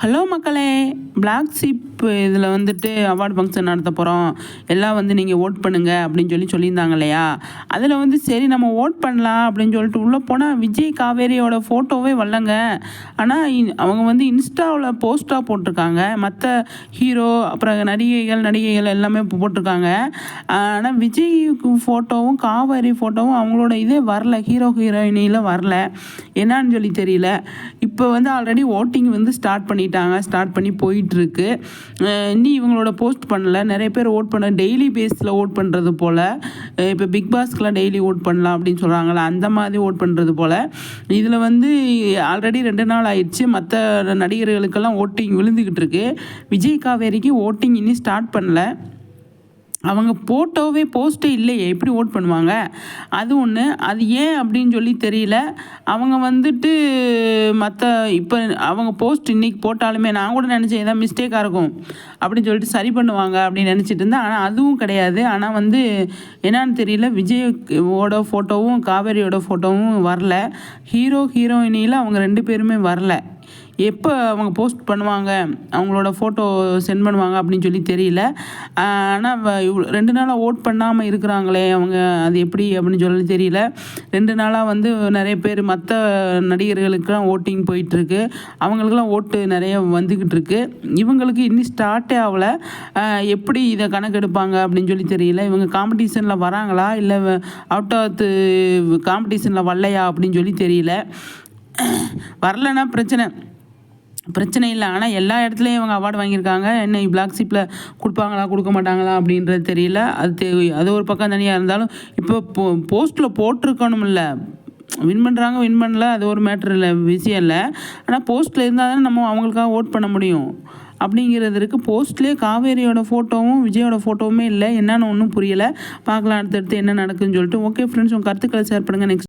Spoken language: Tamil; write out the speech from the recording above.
ஹலோ மக்களே பிளாக் ஷிப் இதில் வந்துட்டு அவார்டு ஃபங்க்ஷன் நடத்த போகிறோம் எல்லாம் வந்து நீங்கள் ஓட் பண்ணுங்கள் அப்படின்னு சொல்லி சொல்லியிருந்தாங்க இல்லையா? அதில் வந்து சரி நம்ம ஓட் பண்ணலாம் அப்படின்னு சொல்லிட்டு உள்ளே போனால் விஜய் காவேரியோட ஃபோட்டோவே வரலங்க. ஆனால் அவங்க வந்து இன்ஸ்டாவில் போஸ்ட்டாக போட்டிருக்காங்க. மற்ற ஹீரோ அப்புறம் நடிகைகள் நடிகைகள் எல்லாமே போட்டிருக்காங்க. ஆனால் விஜய் ஃபோட்டோவும் காவேரி ஃபோட்டோவும் அவங்களோட இதே வரல. ஹீரோ ஹீரோயினியில் வரல. என்னான்னு சொல்லி தெரியல. இப்போ வந்து ஆல்ரெடி ஓட்டிங் வந்து ஸ்டார்ட் பண்ணி பண்ணிட்டாங்க ஸ்டார்ட் பண்ணி போயிட்டுருக்கு. இன்னி இவங்களோட போஸ்ட் பண்ணல. நிறைய பேர் ஓட் பண்ண டெய்லி பேஸில் ஓட் பண்ணுறது போல். இப்போ பிக் பாஸ்க்கெலாம் டெய்லி ஓட் பண்ணலாம் அப்படின்னு சொல்கிறாங்களே அந்த மாதிரி ஓட் பண்ணுறது போல். இதில் வந்து ஆல்ரெடி ரெண்டு நாள் ஆயிடுச்சு. மற்ற நடிகர்களுக்கெல்லாம் ஓட்டிங் விழுந்துக்கிட்டு இருக்கு. விஜய் காவேரிக்கு ஓட்டிங் இன்னும் ஸ்டார்ட் பண்ணல. அவங்க போட்டோவே போஸ்ட்டே இல்லையே. எப்படி ஓட் பண்ணுவாங்க? அது ஒன்று அது ஏன் அப்படின்னு சொல்லி தெரியல. அவங்க வந்துட்டு மற்ற இப்போ அவங்க போஸ்ட் இன்னைக்கு போட்டாலுமே நான் கூட நினச்சேன் ஏதாவது மிஸ்டேக்காக இருக்கும். அப்படின்னு சொல்லிட்டு சரி பண்ணுவாங்க அப்படின்னு நினச்சிட்டு இருந்தேன். ஆனால் அதுவும் கிடையாது. ஆனால் வந்து என்னன்னு தெரியல. விஜயோட ஃபோட்டோவும் காவேரியோட ஃபோட்டோவும் வரல. ஹீரோ ஹீரோயினியில் அவங்க ரெண்டு பேருமே வரல. எப்போ அவங்க போஸ்ட் பண்ணுவாங்க அவங்களோட ஃபோட்டோ சென்ட் பண்ணுவாங்க அப்படின்னு சொல்லி தெரியல. ஆனால் ரெண்டு நாளாக ஓட் பண்ணாமல் இருக்கிறாங்களே அவங்க அது எப்படி அப்படின்னு சொல்லி தெரியல. ரெண்டு நாளாக வந்து நிறைய பேர் மற்ற நடிகர்களுக்கெல்லாம் ஓட்டிங் போயிட்டுருக்கு. அவங்களுக்கெல்லாம் ஓட்டு நிறைய வந்துக்கிட்டு இருக்கு இவங்களுக்கு இன்னும் ஸ்டார்ட்டே ஆகலை. எப்படி இதை கணக்கெடுப்பாங்க அப்படின்னு சொல்லி தெரியல. இவங்க காம்படிஷனில் வராங்களா? இல்லை அவுட் ஆஃப் காம்படிஷனில் வரலையா அப்படின்னு சொல்லி தெரியல. வரலன்னா பிரச்சனை. பிரச்சனை இல்லை. ஆனால் எல்லா இடத்துலையும் இவங்க அவார்டு வாங்கியிருக்காங்க. என்ன பிளாக் ஷிப்பில் கொடுப்பாங்களா கொடுக்க மாட்டாங்களா அப்படின்றது தெரியல. அது தெ அது ஒரு பக்கம் தனியாக இருந்தாலும் இப்போ போ போஸ்ட்டில் போட்டிருக்கணும்ல. வின் பண்ணுறாங்க வின் பண்ணல அது ஒரு மேட்ரு இல்லை விஷயம் இல்லை. ஆனால் போஸ்ட்டில் இருந்தால் தானே நம்ம அவங்களுக்காக ஓட் பண்ண முடியும். அப்படிங்கிறது இருக்குது போஸ்ட்லேயே காவேரியோட ஃபோட்டோவும் விஜயோட ஃபோட்டோவுமே இல்லை. என்னென்னு ஒன்றும் புரியலை. பார்க்கலாம் அடுத்தடுத்து என்ன நடக்குதுன்னு சொல்லிட்டு. ஓகே ஃப்ரெண்ட்ஸ் உங்கள் கருத்துக்களை ஷேர் பண்ணுங்கள் நெக்ஸ்ட்